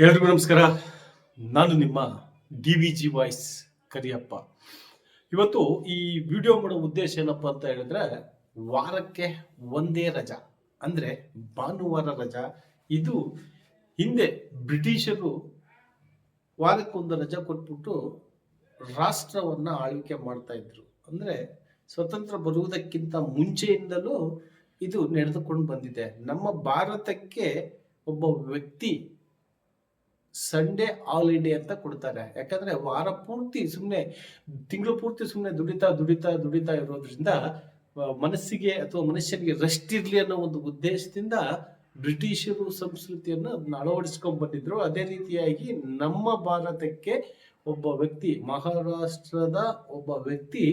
ಎಲ್ರಿಗೂ ನಮಸ್ಕಾರ. ನಾನು ನಿಮ್ಮ D V G voice Kariyappa. ಇವತ್ತು ಈ ವಿಡಿಯೋ ಮಾಡೋ ಉದ್ದೇಶ ಏನಪ್ಪ ಅಂತ ಹೇಳಿದ್ರೆ, ವಾರಕ್ಕೆ ಒಂದೇ ರಜಾ, ಅಂದ್ರೆ ಭಾನುವಾರ ರಜಾ. ಇದು ಹಿಂದೆ ಬ್ರಿಟಿಷರು ವಾರಕ್ಕೊಂದು ರಜಾ ಕೊಟ್ಬಿಟ್ಟು ರಾಷ್ಟ್ರವನ್ನ ಆಳ್ವಿಕೆ ಮಾಡ್ತಾ ಇದ್ರು. ಅಂದ್ರೆ ಸ್ವತಂತ್ರ ಬರುವುದಕ್ಕಿಂತ ಮುಂಚೆಯಿಂದಲೂ ಇದು ನಡೆದುಕೊಂಡು ಬಂದಿದೆ. ನಮ್ಮ ಭಾರತಕ್ಕೆ ಒಬ್ಬ ವ್ಯಕ್ತಿ ಸಂಡೇ ಹಾಲಿಡೇ ಅಂತ ಕೊಡ್ತಾರೆ. ಯಾಕಂದ್ರೆ ವಾರ ಪೂರ್ತಿ ಸುಮ್ಮನೆ ತಿಂಗಳು ಪೂರ್ತಿ ಸುಮ್ಮನೆ ದುಡಿತಾ ದುಡಿತಾ ದುಡಿತಾ ಇರೋದ್ರಿಂದ ಮನಸ್ಸಿಗೆ ಅಥವಾ ಮನುಷ್ಯನಿಗೆ ರೆಸ್ಟ್ ಇರ್ಲಿ ಅನ್ನೋ ಒಂದು ಉದ್ದೇಶದಿಂದ ಬ್ರಿಟಿಷರು ಸಂಸ್ಕೃತಿಯನ್ನು ಅಳವಡಿಸ್ಕೊಂಡ್ ಬಂದಿದ್ರು ಅದೇ ರೀತಿಯಾಗಿ ನಮ್ಮ ಭಾರತಕ್ಕೆ ಒಬ್ಬ ವ್ಯಕ್ತಿ, ಮಹಾರಾಷ್ಟ್ರದ ಒಬ್ಬ ವ್ಯಕ್ತಿ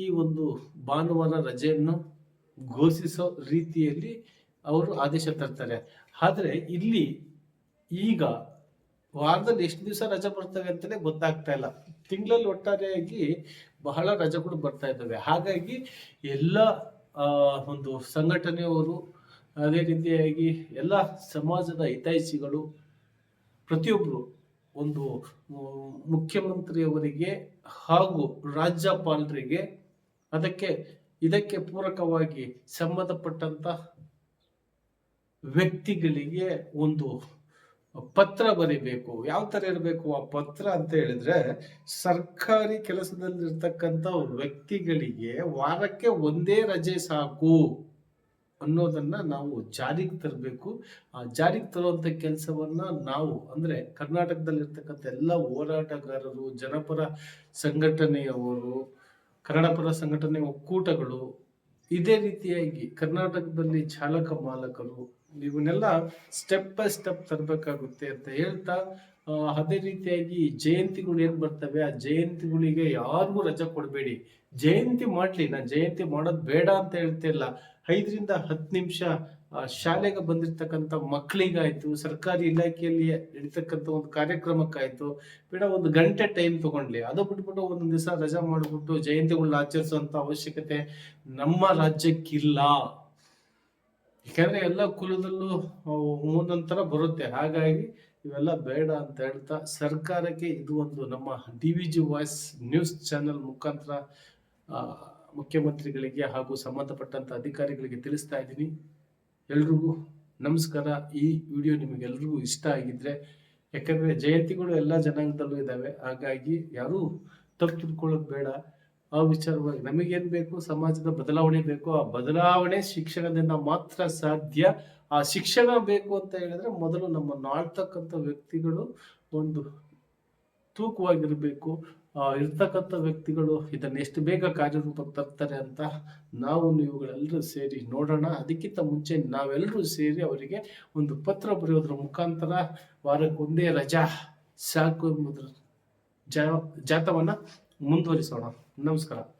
ಈ ಒಂದು ಭಾನುವಾರ ರಜೆಯನ್ನು ಘೋಷಿಸೋ ರೀತಿಯಲ್ಲಿ ಅವರು ಆದೇಶ ತರ್ತಾರೆ. ಆದರೆ ಇಲ್ಲಿ ಈಗ ವಾರದಲ್ಲಿ ಎಷ್ಟು ದಿವಸ ರಜೆ ಬರ್ತವೆ ಅಂತಲೇ ಗೊತ್ತಾಗ್ತಾ ಇಲ್ಲ. ತಿಂಗಳಲ್ಲಿ ಒಟ್ಟಾರೆಯಾಗಿ ಬಹಳ ರಜೆಗಳು ಬರ್ತಾ ಇದ್ದಾವೆ. ಹಾಗಾಗಿ ಎಲ್ಲ ಒಂದು ಸಂಘಟನೆಯವರು, ಅದೇ ರೀತಿಯಾಗಿ ಎಲ್ಲ ಸಮಾಜದ ಹಿತೈಷಿಗಳು ಪ್ರತಿಯೊಬ್ಬರು ಒಂದು ಮುಖ್ಯಮಂತ್ರಿಯವರಿಗೆ ಹಾಗೂ ರಾಜ್ಯಪಾಲರಿಗೆ ಅದಕ್ಕೆ, ಇದಕ್ಕೆ ಪೂರಕವಾಗಿ ಸಂಬಂಧಪಟ್ಟಂತ ವ್ಯಕ್ತಿಗಳಿಗೆ ಒಂದು ಪತ್ರ ಬರಿಬೇಕು. ಯಾವ ತರ ಇರಬೇಕು ಆ ಪತ್ರ ಅಂತ ಹೇಳಿದ್ರೆ, ಸರ್ಕಾರಿ ಕೆಲಸದಲ್ಲಿರ್ತಕ್ಕಂಥ ವ್ಯಕ್ತಿಗಳಿಗೆ ವಾರಕ್ಕೆ ಒಂದೇ ರಜೆ ಸಾಕು ಅನ್ನೋದನ್ನ ನಾವು ಜಾರಿಗೆ ತರಬೇಕು. ಆ ಜಾರಿಗೆ ತರುವಂತ ಕೆಲಸವನ್ನ ನಾವು, ಅಂದ್ರೆ ಕರ್ನಾಟಕದಲ್ಲಿರ್ತಕ್ಕಂಥ ಎಲ್ಲ ಹೋರಾಟಗಾರರು, ಜನಪರ ಸಂಘಟನೆಯವರು, ಕನ್ನಡಪರ ಸಂಘಟನೆ ಒಕ್ಕೂಟಗಳು, ಇದೇ ರೀತಿಯಾಗಿ ಕರ್ನಾಟಕದಲ್ಲಿ ಚಾಲಕ ಮಾಲಕರು ಇವನ್ನೆಲ್ಲ ಸ್ಟೆಪ್ ಬೈ ಸ್ಟೆಪ್ ತರಬೇಕಾಗುತ್ತೆ ಅಂತ ಹೇಳ್ತಾ ಅದೇ ರೀತಿಯಾಗಿ ಜಯಂತಿಗಳು ಏನ್ ಬರ್ತವೆ, ಆ ಜಯಂತಿಗಳಿಗೆ ಯಾರಿಗೂ ರಜೆ ಕೊಡಬೇಡಿ. ಜಯಂತಿ ಮಾಡ್ಲಿ, ನಾನು ಜಯಂತಿ ಮಾಡೋದು ಬೇಡ ಅಂತ ಹೇಳ್ತಿಲ್ಲ ಐದರಿಂದ ಹತ್ತು ನಿಮಿಷ ಶಾಲೆಗೆ ಬಂದಿರ್ತಕ್ಕಂಥ ಮಕ್ಕಳಿಗಾಯ್ತು ಸರ್ಕಾರಿ ಇಲಾಖೆಯಲ್ಲಿ ನಡೀತಕ್ಕಂಥ ಒಂದು ಕಾರ್ಯಕ್ರಮಕ್ಕಾಯ್ತು, ಬೇಡ ಒಂದು ಗಂಟೆ ಟೈಮ್ ತಗೊಂಡ್ಲಿ. ಅದು ಬಿಟ್ಬಿಟ್ಟು ಒಂದೊಂದು ದಿವಸ ರಜಾ ಮಾಡ್ಬಿಟ್ಟು ಜಯಂತಿಗಳನ್ನ ಆಚರಿಸುವಂಥ ಅವಶ್ಯಕತೆ ನಮ್ಮ ರಾಜ್ಯಕ್ಕಿಲ್ಲ. ಯಾಕಂದ್ರೆ ಎಲ್ಲ ಕುಲದಲ್ಲೂ ಒಂದೊಂದ್ ಬರುತ್ತೆ. ಹಾಗಾಗಿ ಇವೆಲ್ಲ ಬೇಡ ಅಂತ ಹೇಳ್ತಾ ಸರ್ಕಾರಕ್ಕೆ ಇದು ಒಂದು ನಮ್ಮ D V G voice news channel ಮುಖಾಂತರ ಮುಖ್ಯಮಂತ್ರಿಗಳಿಗೆ ಹಾಗೂ ಸಂಬಂಧಪಟ್ಟಂತ ಅಧಿಕಾರಿಗಳಿಗೆ ತಿಳಿಸ್ತಾ ಇದ್ದೀನಿ. ಎಲ್ರಿಗೂ ನಮಸ್ಕಾರ. ಈ ವಿಡಿಯೋ ನಿಮಗೆಲ್ರಿಗೂ ಇಷ್ಟ ಆಗಿದ್ರೆ, ಯಾಕಂದ್ರೆ ಜಯಂತಿಗಳು ಎಲ್ಲ ಜನಾಂಗದಲ್ಲೂ ಇದ್ದಾವೆ ಹಾಗಾಗಿ ಯಾರೂ ತಪ್ಪು ತಿಳ್ಕೊಳ್ಳೋದು ಬೇಡ. ಆ ವಿಚಾರವಾಗಿ ನಮಗೇನು ಬೇಕು? ಸಮಾಜದ ಬದಲಾವಣೆ ಬೇಕು? ಆ ಬದಲಾವಣೆ ಶಿಕ್ಷಣದಿಂದ ಮಾತ್ರ ಸಾಧ್ಯ? ಆ ಶಿಕ್ಷಣ ಬೇಕು ಅಂತ ಹೇಳಿದ್ರೆ ಮೊದಲು ನಮ್ಮನ್ನು ಆಳ್ತಕ್ಕಂಥ ವ್ಯಕ್ತಿಗಳು ಒಂದು ತೂಕವಾಗಿರಬೇಕು. ಇರ್ತಕ್ಕಂಥ ವ್ಯಕ್ತಿಗಳು ಇದನ್ನ ಎಷ್ಟು ಬೇಗ ಕಾರ್ಯರೂಪಕ್ಕೆ ತರ್ತಾರೆ ಅಂತ ನಾವು ನೀವುಗಳೆಲ್ಲರೂ ಸೇರಿ ನೋಡೋಣ. ಅದಕ್ಕಿಂತ ಮುಂಚೆ ನಾವೆಲ್ಲರೂ ಸೇರಿ ಅವರಿಗೆ ಒಂದು ಪತ್ರ ಬರೆಯೋದ್ರ ಮುಖಾಂತರ ವಾರಕ್ಕೊಂದೇ ರಜಾ. ಸಾಕು ಎಂಬುದ್ರ ಜಾ, ಜಾತವನ್ನ ಮುಂದುವರಿಸೋಣ. ನಮಸ್ಕಾರ.